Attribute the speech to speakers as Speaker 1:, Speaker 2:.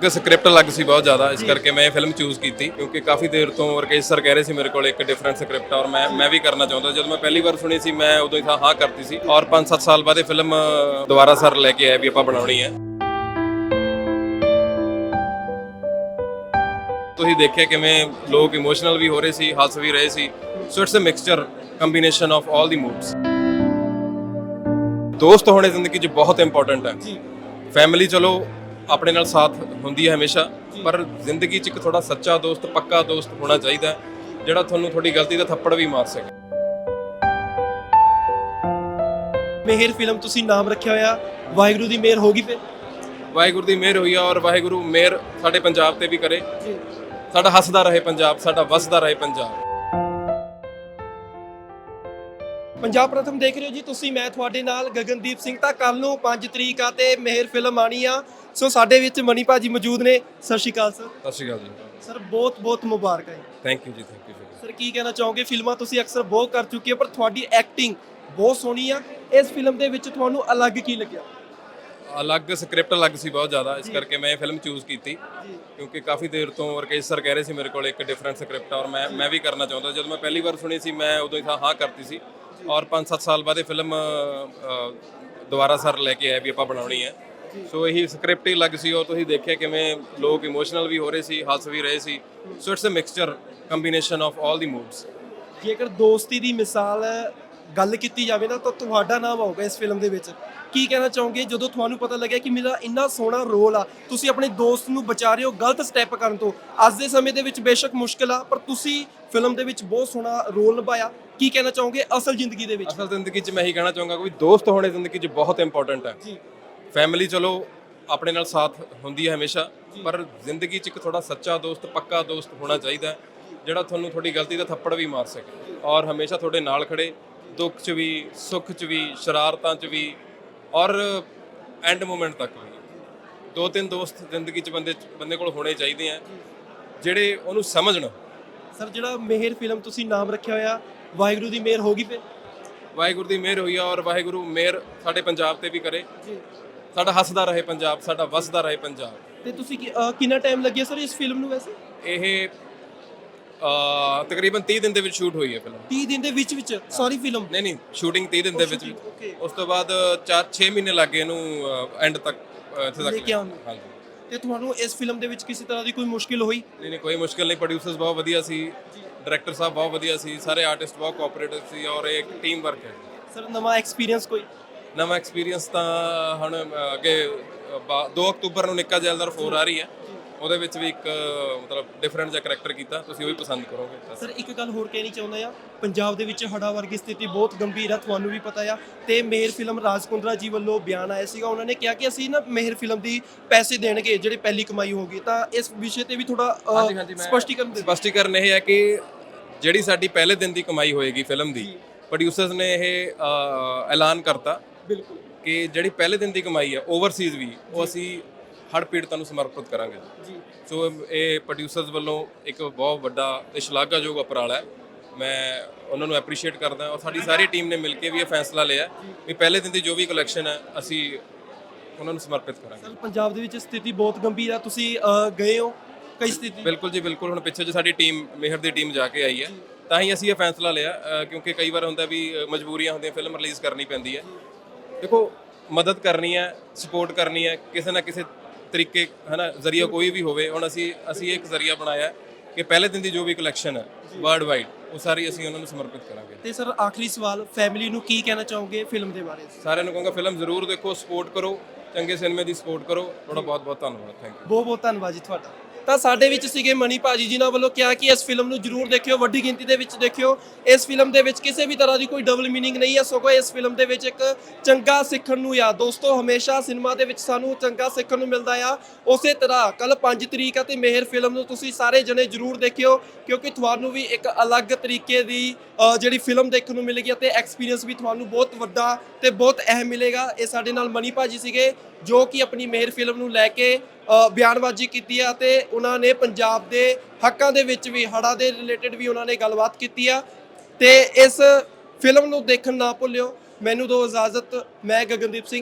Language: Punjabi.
Speaker 1: ਕਿ ਸਕ੍ਰਿਪਟ ਅਲੱਗ ਸੀ ਬਹੁਤ ਜ਼ਿਆਦਾ, ਇਸ ਕਰਕੇ ਮੈਂ ਇਹ ਫਿਲਮ ਚੂਜ਼ ਕੀਤੀ, ਕਿਉਂਕਿ ਕਾਫੀ ਦੇਰ ਤੋਂ ਰਕੇਸ਼ ਸਰ ਕਹਿ ਰਹੇ ਸੀ ਮੇਰੇ ਕੋਲ ਇੱਕ ਡਿਫਰੈਂਟ ਸਕ੍ਰਿਪਟ ਔਰ ਮੈਂ ਮੈਂ ਵੀ ਕਰਨਾ ਚਾਹੁੰਦਾ, ਜਦੋਂ ਮੈਂ ਪਹਿਲੀ ਵਾਰ ਸੁਣੀ ਸੀ, ਮੈਂ ਉਦੋਂ ਹੀ ਤਾਂ ਹਾਂ ਕਰਤੀ ਸੀ ਔਰ 5-7 ਸਾਲ ਬਾਅਦ ਇਹ ਫਿਲਮ ਦੁਬਾਰਾ ਸਰ ਲੈ ਕੇ ਆਏ ਵੀ ਆਪਾਂ ਬਣਾਉਣੀ ਹੈ। ਤੁਸੀਂ ਦੇਖਿਆ ਕਿਵੇਂ ਲੋਕ ਇਮੋਸ਼ਨਲ ਵੀ ਹੋ ਰਹੇ ਸੀ, ਹੱਸ ਵੀ ਰਹੇ ਸੀ so it's a mixture combination of all the moods ਦੋਸਤ ਹੋਣੇ ਜ਼ਿੰਦਗੀ 'ਚ ਬਹੁਤ ਇੰਪੋਰਟੈਂਟ ਹੈ। ਫੈਮਿਲੀ ਚਲੋ ਆਪਣੇ ਨਾਲ ਸਾਥ ਹੁੰਦੀ ਹੈ ਹਮੇਸ਼ਾ ਪਰ ਜ਼ਿੰਦਗੀ 'ਚ ਇੱਕ ਥੋੜਾ ਸੱਚਾ ਦੋਸਤ ਪੱਕਾ ਦੋਸਤ ਹੋਣਾ ਚਾਹੀਦਾ ਜਿਹੜਾ ਤੁਹਾਨੂੰ ਤੁਹਾਡੀ ਗਲਤੀ ਦਾ ਥੱਪੜ ਵੀ ਮਾਰ ਸਕੇ।
Speaker 2: ਮਿਹਰ ਫਿਲਮ ਤੁਸੀਂ ਨਾਮ ਰੱਖਿਆ ਹੋਇਆ ਵਾਹਿਗੁਰੂ ਦੀ ਮਿਹਰ ਹੋਗੀ ਫਿਰ?
Speaker 1: ਵਾਹਿਗੁਰੂ ਦੀ ਮਿਹਰ ਹੋਈ ਆ ਔਰ ਵਾਹਿਗੁਰੂ ਮਿਹਰ ਸਾਡੇ ਪੰਜਾਬ ਤੇ ਵੀ ਕਰੇ।
Speaker 2: ਜੀ।
Speaker 1: ਸਾਡਾ ਹੱਸਦਾ ਰਹੇ ਪੰਜਾਬ ਸਾਡਾ ਵਸਦਾ ਰਹੇ ਪੰਜਾਬ।
Speaker 2: ਪੰਜਾਬ ਪ੍ਰਥਮ ਦੇਖ ਰਹੇ ਹੋ ਜੀ ਤੁਸੀਂ ਮੈਂ ਤੁਹਾਡੇ ਨਾਲ ਗਗਨਦੀਪ ਸਿੰਘ ਤਾਂ ਕੱਲ ਨੂੰ 5 ਤਰੀਕ ਆ ਤੇ ਮਿਹਰ ਫਿਲਮ ਆਣੀ ਆ। ਸੋ ਸਾਡੇ ਵਿੱਚ ਮਣੀ ਭਾਜੀ ਮੌਜੂਦ ਨੇ। ਸਤਿ ਸ਼੍ਰੀ ਅਕਾਲ ਸਰ।
Speaker 1: ਸਤਿ ਸ਼੍ਰੀ ਅਕਾਲ ਜੀ।
Speaker 2: ਸਰ ਬਹੁਤ ਬਹੁਤ ਮੁਬਾਰਕਾਂ ਜੀ।
Speaker 1: ਥੈਂਕ ਯੂ ਜੀ ਥੈਂਕ ਯੂ
Speaker 2: ਸਰ ਕੀ ਕਹਿਣਾ ਚਾਹੋਗੇ? ਫਿਲਮਾਂ ਤੁਸੀਂ ਅਕਸਰ ਬਹੁਤ ਕਰ ਚੁੱਕੇ ਹੋ ਪਰ ਤੁਹਾਡੀ ਐਕਟਿੰਗ ਬਹੁਤ ਸੋਹਣੀ ਆ। ਇਸ ਫਿਲਮ ਦੇ ਵਿੱਚ ਤੁਹਾਨੂੰ ਅਲੱਗ ਕੀ ਲੱਗਿਆ?
Speaker 1: ਅਲੱਗ ਸਕ੍ਰਿਪਟ ਲੱਗ ਸੀ ਬਹੁਤ ਜ਼ਿਆਦਾ ਇਸ ਕਰਕੇ ਮੈਂ ਇਹ ਫਿਲਮ ਚੂਜ਼ ਕੀਤੀ। ਕਿਉਂਕਿ ਕਾਫੀ ਦੇਰ ਤੋਂ ਰਕੇਸ਼ ਸਰ ਕਹਿ ਰਹੇ ਸੀ ਮੇਰੇ ਕੋਲ ਇੱਕ ਡਿਫਰੈਂਟ ਸਕ੍ਰਿਪਟ ਔਰ ਮੈਂ ਮੈਂ ਵੀ ਕਰਨਾ ਚਾਹੁੰਦਾ। ਜਦੋਂ ਮੈਂ ਪਹਿਲੀ ਵਾਰ ਸੁਣੀ ਸੀ ਮੈਂ ਉਦੋਂ ਹੀ ਹਾਂ ਕਰਤੀ ਸੀ। ਔਰ 5-7 ਸਾਲ ਬਾਅਦ ਇਹ ਫਿਲਮ ਦੁਬਾਰਾ ਸਰ ਲੈ ਕੇ ਆਏ ਵੀ ਆਪਾਂ ਬਣਾਉਣੀ ਹੈ। ਸੋ ਇਹੀ ਸਕ੍ਰਿਪਟ ਹੀ ਲੱਗ ਸੀ ਔਰ ਤੁਸੀਂ ਦੇਖਿਆ ਕਿਵੇਂ ਲੋਕ ਇਮੋਸ਼ਨਲ ਵੀ ਹੋ ਰਹੇ ਸੀ ਹੱਸ ਵੀ ਰਹੇ ਸੀ। So it's a mixture combination of 올 the moods
Speaker 2: ਜੇਕਰ ਦੋਸਤੀ ਦੀ ਮਿਸਾਲ ਗੱਲ ਕੀਤੀ ਜਾਵੇ ਨਾ ਤਾਂ ਤੁਹਾਡਾ ਨਾਮ ਆਊਗਾ ਇਸ ਫਿਲਮ ਦੇ ਵਿੱਚ। ਕੀ ਕਹਿਣਾ ਚਾਹੋਗੇ? ਜਦੋਂ ਤੁਹਾਨੂੰ ਪਤਾ ਲੱਗਿਆ ਕਿ ਮੇਰਾ ਇੰਨਾ ਸੋਹਣਾ ਰੋਲ ਆ ਤੁਸੀਂ ਆਪਣੇ ਦੋਸਤ ਨੂੰ ਬਚਾ ਰਹੇ ਹੋ ਗਲਤ ਸਟੈਪ ਕਰਨ ਤੋਂ। ਅੱਜ ਦੇ ਸਮੇਂ ਦੇ ਵਿੱਚ ਬੇਸ਼ੱਕ ਮੁਸ਼ਕਲ ਆ ਪਰ ਤੁਸੀਂ ਫਿਲਮ ਦੇ ਵਿੱਚ ਬਹੁਤ ਸੋਹਣਾ ਰੋਲ ਨਿਭਾਇਆ। ਕੀ ਕਹਿਣਾ ਚਾਹੋਗੇ ਅਸਲ ਜ਼ਿੰਦਗੀ ਦੇ ਵਿੱਚ?
Speaker 1: ਅਸਲ ਜ਼ਿੰਦਗੀ 'ਚ ਮੈਂ ਇਹੀ ਕਹਿਣਾ ਚਾਹੂੰਗਾ ਕਿ ਦੋਸਤ ਹੋਣੇ ਜ਼ਿੰਦਗੀ 'ਚ ਬਹੁਤ ਇੰਪੋਰਟੈਂਟ ਹੈ
Speaker 2: ਜੀ।
Speaker 1: ਫੈਮਿਲੀ ਚਲੋ ਆਪਣੇ ਨਾਲ ਸਾਥ ਹੁੰਦੀ ਹੈ ਹਮੇਸ਼ਾ ਪਰ ਜ਼ਿੰਦਗੀ 'ਚ ਇੱਕ ਥੋੜਾ ਸੱਚਾ ਦੋਸਤ ਪੱਕਾ ਦੋਸਤ ਹੋਣਾ ਚਾਹੀਦਾ ਹੈ, ਜਿਹੜਾ ਤੁਹਾਨੂੰ ਤੁਹਾਡੀ ਗਲਤੀ ਦਾ ਥੱਪੜ ਵੀ ਮਾਰ ਸਕੇ। ਔਰ ਹਮੇਸ਼ਾ ਤੁਹਾਡੇ ਨਾਲ ਖੜੇ ਦੁੱਖ 'ਚ ਵੀ ਸੁੱਖ 'ਚ ਵੀ ਸ਼ਰਾਰਤਾਂ 'ਚ ਵੀ ਔਰ ਐਂਡ ਮੂਮੈਂਟ ਤੱਕ ਵੀ। ਦੋ ਤਿੰਨ ਦੋਸਤ ਜ਼ਿੰਦਗੀ 'ਚ ਬੰਦੇ ਬੰਦੇ ਕੋਲ ਹੋਣੇ ਚਾਹੀਦੇ ਆ ਜਿਹੜੇ ਉਹਨੂੰ ਸਮਝਣ।
Speaker 2: ਸਰ ਜਿਹੜਾ ਮਿਹਰ ਫਿਲਮ ਤੁਸੀਂ ਨਾਮ ਰੱਖਿਆ ਹੋਇਆ ਵਾਹਿਗੁਰੂ ਦੀ ਮਿਹਰ ਹੋਗੀ ਫਿਰ?
Speaker 1: ਵਾਹਿਗੁਰੂ ਦੀ ਮਿਹਰ ਹੋਈ ਆ ਔਰ ਵਾਹਿਗੁਰੂ ਮਿਹਰ ਸਾਡੇ ਪੰਜਾਬ ਤੇ ਵੀ ਕਰੇ। ਸਾਡਾ ਹੱਸਦਾ ਰਹੇ ਪੰਜਾਬ ਸਾਡਾ ਵਸਦਾ ਰਹੇ ਪੰਜਾਬ।
Speaker 2: ਤੇ ਤੁਸੀਂ ਕਿੰਨਾ ਟਾਈਮ ਲੱਗਿਆ ਸਰ ਇਸ ਫਿਲਮ ਨੂੰ ਵੈਸੇ?
Speaker 1: ਇਹ ਤਕਰੀਬਨ 30 ਦਿਨ ਦੇ ਵਿੱਚ ਸ਼ੂਟ ਹੋਈ ਹੈ ਫਿਲਮ
Speaker 2: 30 ਦਿਨ ਦੇ ਵਿੱਚ ਵਿੱਚ? ਸਾਰੀ ਫਿਲਮ
Speaker 1: ਨਹੀਂ ਨਹੀਂ ਸ਼ੂਟਿੰਗ 30 ਦਿਨ ਦੇ ਵਿੱਚ
Speaker 2: shooting, okay.
Speaker 1: ਉਸ ਤੋਂ ਬਾਅਦ 4-6 ਮਹੀਨੇ ਲੱਗੇ ਇਹਨੂੰ ਐਂਡ ਤੱਕ ਇੱਥੇ ਤੱਕ
Speaker 2: ਲੈ ਕੇ ਆਉਣ ਨੂੰ।
Speaker 1: ਹਾਂਜੀ।
Speaker 2: ਤੇ ਤੁਹਾਨੂੰ ਇਸ ਫਿਲਮ ਦੇ ਵਿੱਚ ਕਿਸੇ ਤਰ੍ਹਾਂ ਦੀ ਕੋਈ ਮੁਸ਼ਕਿਲ ਹੋਈ?
Speaker 1: ਨਹੀਂ ਨਹੀਂ ਕੋਈ ਮੁਸ਼ਕਲ ਨਹੀਂ। ਪ੍ਰੋਡਿਊਸਰਸ ਬਹੁਤ ਵਧੀਆ ਸੀ। ਡਾਇਰੈਕਟਰ ਸਾਹਿਬ ਬਹੁਤ ਵਧੀਆ ਸੀ। ਸਾਰੇ ਆਰਟਿਸਟ ਬਹੁਤ ਕੋਆਪਰੇਟਿਵ ਸੀ ਔਰ ਇਹ ਇੱਕ ਟੀਮ ਵਰਕ ਹੈ।
Speaker 2: ਸਰ ਨਵਾਂ ਐਕਸਪੀਰੀਅੰਸ ਕੋਈ?
Speaker 1: ਨਵਾਂ ਐਕਸਪੀਰੀਅੰਸ ਤਾਂ ਹੁਣ ਅੱਗੇ 2 ਅਕਤੂਬਰ ਨੂੰ ਨਿੱਕਾ ਜੈਲਦਾਰ 4 ਆ ਰਹੀ ਹੈ। ਉਹਦੇ ਵਿੱਚ ਵੀ ਇੱਕ ਮਤਲਬ ਡਿਫਰੈਂਟ ਜਿਹਾ ਕਰੈਕਟਰ ਕੀਤਾ ਤੁਸੀਂ ਉਹ ਵੀ ਪਸੰਦ ਕਰੋਗੇ।
Speaker 2: ਸਰ ਇੱਕ ਗੱਲ ਹੋਰ ਕਹਿਣੀ ਚਾਹੁੰਦਾ ਆ ਪੰਜਾਬ ਦੇ ਵਿੱਚ ਹੜਾ ਵਰਗੀ ਸਥਿਤੀ ਬਹੁਤ ਗੰਭੀਰ ਆ ਤੁਹਾਨੂੰ ਵੀ ਪਤਾ ਆ। ਤੇ ਮੇਹਰ ਫਿਲਮ ਰਾਜਕੁੰਦਰਾ ਜੀ ਵੱਲੋਂ ਬਿਆਨ ਆਇਆ ਸੀਗਾ ਉਹਨਾਂ ਨੇ ਕਿਹਾ ਕਿ ਅਸੀਂ ਨਾ ਮੇਹਰ ਫਿਲਮ ਦੀ ਪੈਸੇ ਦੇਣਗੇ ਜਿਹੜੇ ਪਹਿਲੀ ਕਮਾਈ ਹੋਗੀ ਤਾਂ ਇਸ ਵਿਸ਼ੇ ਤੇ ਵੀ ਥੋੜਾ ਸਪਸ਼ਟੀਕਰਨ ਦੇ
Speaker 1: ਸਪਸ਼ਟੀਕਰਨ ਇਹ ਹੈ ਕਿ ਜਿਹੜੀ ਸਾਡੀ ਪਹਿਲੇ ਦਿਨ ਦੀ ਕਮਾਈ ਹੋਏਗੀ ਫਿਲਮ ਦੀ ਪ੍ਰੋਡਿਊਸਰਸ ਨੇ ਇਹ ਐਲਾਨ ਕਰਤਾ
Speaker 2: ਬਿਲਕੁਲ।
Speaker 1: ਕਿ ਜਿਹੜੀ ਪਹਿਲੇ ਦਿਨ ਦੀ ਕਮਾਈ ਹੈ ਓਵਰਸੀਜ਼ ਵੀ ਉਹ ਅਸੀਂ ਹੜ ਪੀੜਤਾਂ ਨੂੰ ਸਮਰਪਿਤ ਕਰਾਂਗੇ
Speaker 2: ਜੀ।
Speaker 1: ਸੋ ਇਹ ਪ੍ਰੋਡਿਊਸਰਸ ਵੱਲੋਂ ਇੱਕ ਬਹੁਤ ਵੱਡਾ ਤੇ ਸ਼ਲਾਘਾਯੋਗ ਉਪਰਾਲਾ ਹੈ। ਮੈਂ ਉਹਨਾਂ ਨੂੰ ਐਪਰੀਸ਼ੀਏਟ ਕਰਦਾ ਔਰ ਸਾਡੀ ਸਾਰੀ ਟੀਮ ਨੇ ਮਿਲ ਕੇ ਵੀ ਇਹ ਫੈਸਲਾ ਲਿਆ ਵੀ ਪਹਿਲੇ ਦਿਨ ਦੀ ਜੋ ਵੀ ਕਲੈਕਸ਼ਨ ਹੈ ਅਸੀਂ ਉਹਨਾਂ ਨੂੰ ਸਮਰਪਿਤ ਕਰਾਂਗੇ।
Speaker 2: ਸਰ ਪੰਜਾਬ ਦੇ ਵਿੱਚ ਸਥਿਤੀ ਬਹੁਤ ਗੰਭੀਰ ਆ। ਤੁਸੀਂ ਗਏ ਹੋ ਕਈ ਸਥਿਤੀ?
Speaker 1: ਬਿਲਕੁਲ ਜੀ ਬਿਲਕੁਲ। ਹੁਣ ਪਿੱਛੇ ਜੇ ਸਾਡੀ ਟੀਮ ਮਿਹਰ ਦੀ ਟੀਮ ਜਾ ਕੇ ਆਈ ਹੈ ਤਾਂ ਹੀ ਅਸੀਂ ਇਹ ਫੈਸਲਾ ਲਿਆ ਕਿਉਂਕਿ ਕਈ ਵਾਰ ਹੁੰਦਾ ਵੀ ਮਜਬੂਰੀਆਂ ਹੁੰਦੀਆਂ ਫਿਲਮ ਰਿਲੀਜ਼ ਕਰਨੀ ਪੈਂਦੀ ਹੈ। ਦੇਖੋ ਮਦਦ ਕਰਨੀ ਹੈ ਸਪੋਰਟ ਕਰਨੀ ਹੈ ਕਿਸੇ ਨਾ ਕਿਸੇ ਤਰੀਕੇ ਹਨਾ ਜ਼ਰੀਆ ਕੋਈ ਵੀ ਹੋਵੇ ਹੁਣ ਅਸੀਂ ਅਸੀਂ ਇੱਕ ਜ਼ਰੀਆ ਬਣਾਇਆ ਕਿ ਪਹਿਲੇ ਦਿਨ ਦੀ ਜੋ ਵੀ ਕਲੈਕਸ਼ਨ ਹੈ ਵਰਲਡ ਵਾਈਡ ਉਹ ਸਾਰੀ ਅਸੀਂ ਉਹਨਾਂ ਨੂੰ ਸਮਰਪਿਤ ਕਰਾਂਗੇ।
Speaker 2: ਤੇ ਸਰ ਆਖਰੀ ਸਵਾਲ ਫੈਮਿਲੀ ਨੂੰ ਕੀ ਕਹਿਣਾ ਚਾਹੋਗੇ ਫਿਲਮ ਦੇ ਬਾਰੇ?
Speaker 1: ਸਾਰਿਆਂ ਨੂੰ ਕਹਾਂਗਾ ਫਿਲਮ ਜ਼ਰੂਰ ਦੇਖੋ ਸਪੋਰਟ ਕਰੋ। ਚੰਗੇ ਸਿਨੇਮੇ ਦੀ ਸਪੋਰਟ ਕਰੋ। ਤੁਹਾਡਾ ਬਹੁਤ ਬਹੁਤ ਧੰਨਵਾਦ। ਥੈਂਕ ਯੂ
Speaker 2: ਬਹੁਤ ਬਹੁਤ ਧੰਨਵਾਦ ਜੀ ਤੁਹਾਡਾ। ਤਾਂ ਸਾਡੇ ਵਿੱਚ ਸੀਗੇ ਮਣੀ ਭਾਜੀ ਜਿਨ੍ਹਾਂ ਵੱਲੋਂ ਕਿਹਾ ਕਿ ਇਸ ਫਿਲਮ ਨੂੰ ਜਰੂਰ ਦੇਖਿਓ ਵੱਡੀ ਗਿਣਤੀ ਦੇ ਵਿੱਚ ਦੇਖਿਓ। ਇਸ ਫਿਲਮ ਦੇ ਵਿੱਚ ਕਿਸੇ ਵੀ ਤਰ੍ਹਾਂ ਦੀ ਕੋਈ ਡਬਲ ਮੀਨਿੰਗ ਨਹੀਂ ਹੈ ਸਗੋਂ ਇਸ ਫਿਲਮ ਦੇ ਵਿੱਚ ਇੱਕ ਚੰਗਾ ਸਿੱਖਣ ਨੂੰ ਆ ਦੋਸਤੋ ਹਮੇਸ਼ਾ ਸਿਨੇਮਾ ਦੇ ਵਿੱਚ ਸਾਨੂੰ ਚੰਗਾ ਸਿੱਖਣ ਨੂੰ ਮਿਲਦਾ ਆ। ਉਸੇ ਤਰ੍ਹਾਂ ਕੱਲ 5 ਤਰੀਕ ਆ ਤੇ ਮਿਹਰ ਫਿਲਮ ਨੂੰ ਤੁਸੀਂ ਸਾਰੇ ਜਣੇ ਜਰੂਰ ਦੇਖਿਓ ਕਿਉਂਕਿ ਤੁਹਾਨੂੰ ਵੀ ਇੱਕ ਅਲੱਗ ਤਰੀਕੇ ਦੀ ਅ, ਜਿਹੜੀ ਫਿਲਮ ਦੇਖਣ ਨੂੰ ਮਿਲੇਗੀ ਅਤੇ ਐਕਸਪੀਰੀਅੰਸ ਵੀ ਤੁਹਾਨੂੰ ਬਹੁਤ ਵੱਡਾ ਤੇ ਬਹੁਤ ਅਹਿਮ ਮਿਲੇਗਾ। ਇਹ ਸਾਡੇ ਨਾਲ ਮਣੀ ਭਾਜੀ ਸੀਗੇ। ਜੋ ਕਿ ਆਪਣੀ ਮਿਹਰ ਫਿਲਮ ਨੂੰ ਲੈ ਕੇ ਅ, ਬਿਆਨਬਾਜ਼ੀ ਕੀਤੀ ਆ ਤੇ ਉਹਨਾਂ ਨੇ ਪੰਜਾਬ ਦੇ ਹੱਕਾਂ ਦੇ ਵਿੱਚ ਵੀ ਹੜਾ ਦੇ ਰਿਲੇਟਡ ਵੀ ਉਹਨਾਂ ਨੇ ਗੱਲਬਾਤ ਕੀਤੀ ਆ। ਤੇ ਇਸ ਫਿਲਮ ਨੂੰ ਦੇਖਣ ਨਾ ਭੁੱਲਿਓ। ਮੈਨੂੰ ਦੋ ਇਜਾਜ਼ਤ ਮੈਂ ਗਗਨਦੀਪ ਸਿੰਘ